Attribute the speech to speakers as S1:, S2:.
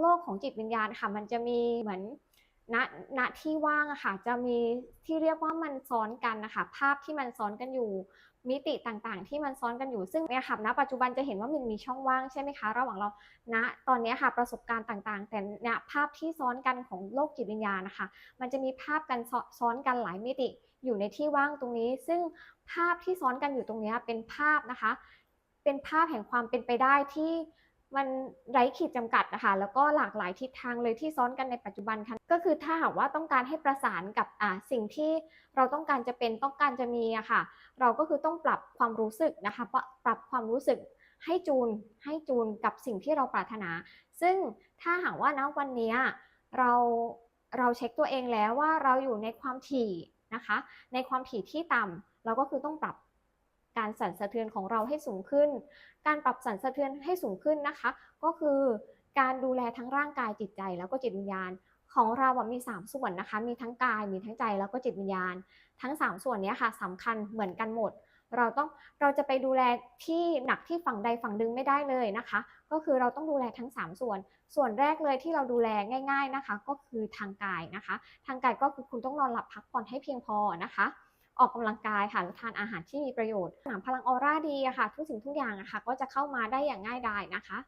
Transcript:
S1: โลกของจิตวิญญาณค่ะ มันจะมีเหมือนณณที่ว่างอะค่ะ จะมีที่เรียกว่ามันซ้อนกันนะคะ ภาพที่มันซ้อนกันอยู่ มิติต่างๆ ที่มันซ้อนกันอยู่ ซึ่งเนี่ยค่ะ ณ ปัจจุบันจะเห็นว่ามันมีช่องว่างใช่ไหมคะ ระหว่างเรา ณ ตอนนี้ค่ะ ประสบการณ์ต่างๆ แต่เนี่ยภาพที่ซ้อนกันของโลกจิตวิญญาณนะคะ มันจะมีภาพกันซ้อซ้อนกันหลายมิติอยู่ในที่ว่างตรงนี้ ซึ่งภาพที่ซ้อนกันอยู่ตรงนี้เป็นภาพนะคะ เป็นภาพแห่งความเป็นไปได้ที่ มันไร้ขีดจำกัดนะคะแล้วก็หลากหลายทิศทางเลยที่ซ้อนกันในปัจจุบันค่ะก็คือถ้าหากว่าต้องการให้ประสานกับอ่าสิ่งที่เราต้องการจะเป็นต้องการจะมีอะค่ะ เราก็คือต้องปรับความรู้สึกนะคะปรับความรู้สึกให้จูนให้จูนกับสิ่งที่เราปรารถนา ซึ่งถ้าหากว่าณวันนี้เราเราเช็คตัวเองแล้วว่าเราอยู่ในความถี่นะคะ ในความถี่ที่ต่ำเราก็คือต้องปรับ การสั่นสะเทือนของเราให้สูงขึ้น การปรับสั่นสะเทือนให้สูงขึ้นนะคะ ก็คือการดูแลทั้งร่างกายจิตใจแล้วก็จิตวิญญาณของเราอะมี 3 ส่วนนะคะ มีทั้งกาย มีทั้งใจ แล้วก็จิตวิญญาณ ทั้ง 3 ส่วนนี้ค่ะสำคัญเหมือนกันหมด เราต้อง เราจะไปดูแลที่หนักที่ฝั่งใดฝั่งหนึ่งไม่ได้เลยนะคะ ก็คือเราต้องดูแลทั้ง 3 ส่วน ส่วนแรกเลยที่เราดูแลง่าย ๆนะคะ ก็คือทางกายนะคะ ทางกายก็คือคุณต้องนอนหลับพักผ่อนให้เพียงพอนะคะ ออกกำลังกายค่ะแล้วทานอาหารที่มีประโยชน์สนังพลังออร่าดีค่ะ ทุกสิ่งทุกอย่างอะค่ะ ก็จะเข้ามาได้อย่างง่ายดายนะคะ